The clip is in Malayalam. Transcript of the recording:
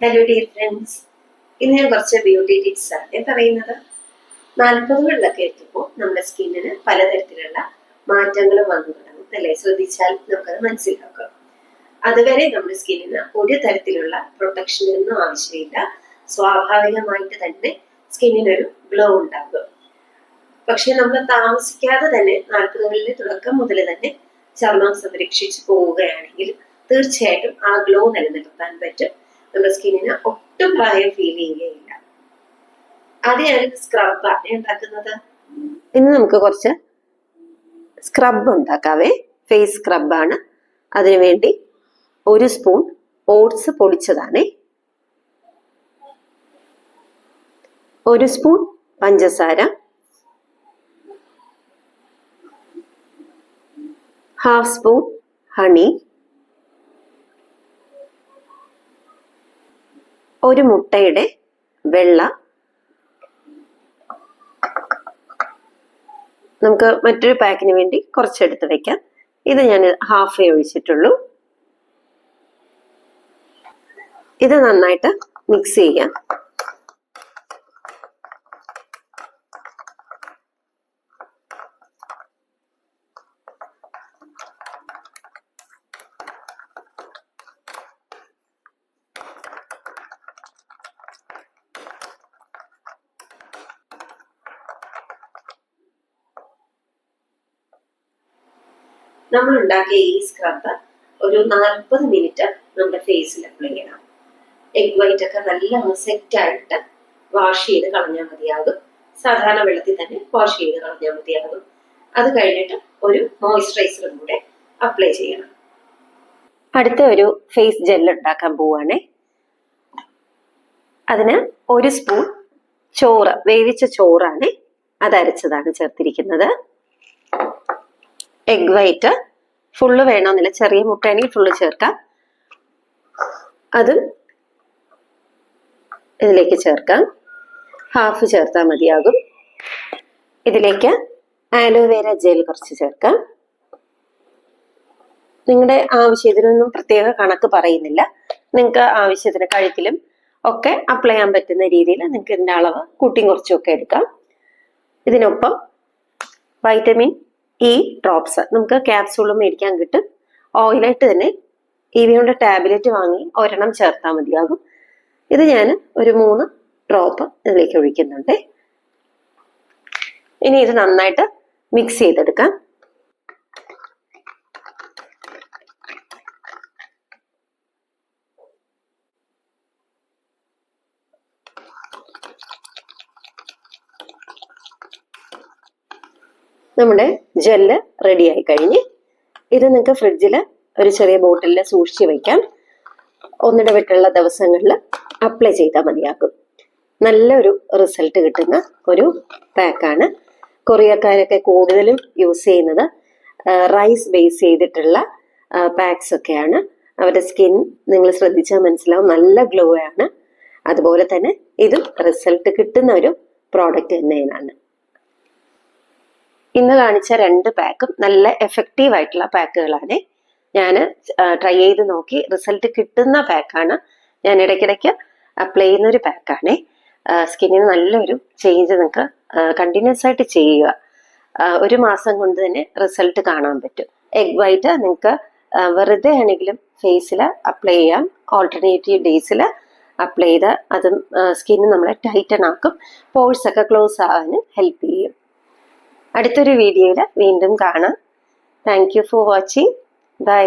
ഹലോ ഡിയർ ഫ്രണ്ട്സ് ഇന്ന് ഞാൻ കുറച്ച് ബ്യൂട്ടി ടിപ്സ് ആണ്. പറയുന്നത് നാൽപ്പതുകളിലൊക്കെ എത്തുമ്പോൾ നമ്മുടെ സ്കിന്നിന് പലതരത്തിലുള്ള മാറ്റങ്ങൾ വന്നു തുടങ്ങും അല്ലേ? ശ്രദ്ധിച്ചാൽ നമുക്കത് മനസ്സിലാക്കാം. അതുവരെ നമ്മുടെ സ്കിന്നിന് ഒരു തരത്തിലുള്ള പ്രൊട്ടക്ഷനൊന്നും ആവശ്യമില്ല. സ്വാഭാവികമായിട്ട് തന്നെ സ്കിന്നിനൊരു ഗ്ലോ ഉണ്ടാകും. പക്ഷെ നമ്മൾ താമസിക്കാതെ തന്നെ നാൽപ്പതുകളിലെ തുടക്കം മുതൽ തന്നെ ചർമ്മം സംരക്ഷിച്ചു പോവുകയാണെങ്കിൽ തീർച്ചയായിട്ടും ആ ഗ്ലോ നിലനിർത്താൻ പറ്റും. നമ്മുടെ സ്കിന്നിന് ഒട്ടും പ്രായം ഫീൽ ചെയ്യുകയില്ല. അതിനൊരു സ്ക്രബാണ് ഉണ്ടാക്കുന്നത്. ഇന്ന് നമുക്ക് കുറച്ച് സ്ക്രബ് ഉണ്ടാക്കാവേ. ഫേസ് സ്ക്രബാണ് അതിനുവേണ്ടി ഒരു സ്പൂൺ ഓട്സ് പൊടിച്ചതാണേ. ഒരു സ്പൂൺ പഞ്ചസാര. ഹാഫ് സ്പൂൺ ഹണി ഒരു മുട്ടയുടെ വെള്ള. നമുക്ക് മറ്റൊരു പാക്കിന് വേണ്ടി കുറച്ചെടുത്ത് വെക്കാം. ഇത് ഞാൻ ഹാഫ് ഒഴിച്ചിട്ടുള്ളൂ. ഇത് നന്നായിട്ട് മിക്സ് ചെയ്യാം. നമ്മൾ ഉണ്ടാക്കിയ ഈ സ്ക്രബ് ഒരു നാൽപ്പത് മിനിറ്റ് നമ്മുടെ ഫേസിൽ അപ്ലൈ ചെയ്യണം. എഗ് വൈറ്റ് ഒക്കെ നല്ല സെറ്റ് ആയിട്ട് വാഷ് ചെയ്ത് കളഞ്ഞാൽ മതിയാകും. സാധാരണ വെള്ളത്തിൽ തന്നെ വാഷ് ചെയ്ത് കളഞ്ഞാൽ മതിയാകും. അത് കഴിഞ്ഞിട്ട് ഒരു മോയ്സ്ചറൈസറും കൂടെ അപ്ലൈ ചെയ്യണം. അടുത്ത ഒരു ഫേസ് ജെൽ ഉണ്ടാക്കാൻ പോവാണ്. അതിന് ഒരു സ്പൂൺ ചോറ് വേവിച്ച ചോറാണ് അതരച്ചതാണ് ചേർത്തിരിക്കുന്നത്. എഗ് വൈറ്റ് ഫുള്ള് വേണമെന്നില്ല ചെറിയ മുട്ടയാണെങ്കിൽ ഫുള്ള് ചേർക്കാം. അതും ഇതിലേക്ക് ചേർക്കാം. ഹാഫ് ചേർത്താൽ മതിയാകും. ഇതിലേക്ക് ആലോവേര ജെൽ കുറച്ച് ചേർക്കാം. നിങ്ങളുടെ ആവശ്യത്തിനൊന്നും പ്രത്യേക കണക്ക് പറയുന്നില്ല. നിങ്ങൾക്ക് ആവശ്യത്തിന് കഴുത്തിലും ഒക്കെ അപ്ലൈ ചെയ്യാൻ പറ്റുന്ന രീതിയിൽ നിങ്ങൾക്ക് ഇതിന്റെ അളവ് കൂട്ടിയും കുറച്ചും ഒക്കെ എടുക്കാം. ഇതിനൊപ്പം വൈറ്റമിൻ ഈ ഡ്രോപ്സ് നമുക്ക് ക്യാപ്സൂളും മേടിക്കാൻ കിട്ടും. ഓയിലായിട്ട് തന്നെ ഇവയുടെ ടാബ്ലറ്റ് വാങ്ങി ഒരെണ്ണം ചേർത്താൽ മതിയാകും. ഇത് ഞാൻ ഒരു മൂന്ന് ഡ്രോപ്പ് ഇതിലേക്ക് ഒഴിക്കുന്നുണ്ട്. ഇനി ഇത് നന്നായിട്ട് മിക്സ് ചെയ്തെടുക്കാം. നമ്മുടെ ജെല്ല് റെഡി ആയി കഴിഞ്ഞ് ഇത് നിങ്ങൾക്ക് ഫ്രിഡ്ജിൽ ഒരു ചെറിയ ബോട്ടിലിൽ സൂക്ഷിച്ച് വയ്ക്കാം ഒന്നിടവിട്ടുള്ള ദിവസങ്ങളിൽ അപ്ലൈ ചെയ്താൽ മതിയാക്കും. നല്ലൊരു റിസൾട്ട് കിട്ടുന്ന ഒരു പാക്കാണ് കൊറിയക്കാരൊക്കെ കൂടുതലും യൂസ് ചെയ്യുന്നത് റൈസ് ബേസ് ചെയ്തിട്ടുള്ള പാക്സ് ഒക്കെയാണ്. അവരുടെ സ്കിൻ നിങ്ങൾ ശ്രദ്ധിച്ചാൽ മനസ്സിലാവും നല്ല ഗ്ലോ ആണ്. അതുപോലെ തന്നെ ഇതും റിസൾട്ട് കിട്ടുന്ന ഒരു പ്രോഡക്റ്റ് തന്നെയാണ്. ഇന്ന് കാണിച്ച രണ്ട് പാക്കും നല്ല എഫക്റ്റീവ് ആയിട്ടുള്ള പാക്കുകളാണ്. ഞാൻ ട്രൈ ചെയ്ത് നോക്കി. റിസൾട്ട് കിട്ടുന്ന പാക്കാണ്. ഞാൻ ഇടയ്ക്കിടയ്ക്ക് അപ്ലൈ ചെയ്യുന്ന ഒരു പാക്കാണ് സ്കിന്നിന് നല്ലൊരു ചേഞ്ച് നിങ്ങൾക്ക് കണ്ടിന്യൂസ് ആയിട്ട് ചെയ്യുക. ഒരു മാസം കൊണ്ട് തന്നെ റിസൾട്ട് കാണാൻ പറ്റും. എഗ് വൈറ്റ് നിങ്ങൾക്ക് വെറുതെ ആണെങ്കിലും ഫേസിൽ അപ്ലൈ ചെയ്യാം. ഓൾട്ടർനേറ്റീവ് ഡേയ്സിൽ അപ്ലൈ ചെയ്ത് അതും സ്കിന്ന് നമ്മളെ ടൈറ്റൺ ആക്കും. പോഴ്സ് ഒക്കെ ക്ലോസ് ആവാനും ഹെൽപ്പ് ചെയ്യും. അടുത്തൊരു വീഡിയോയിൽ വീണ്ടും കാണാം. Thank you for watching bye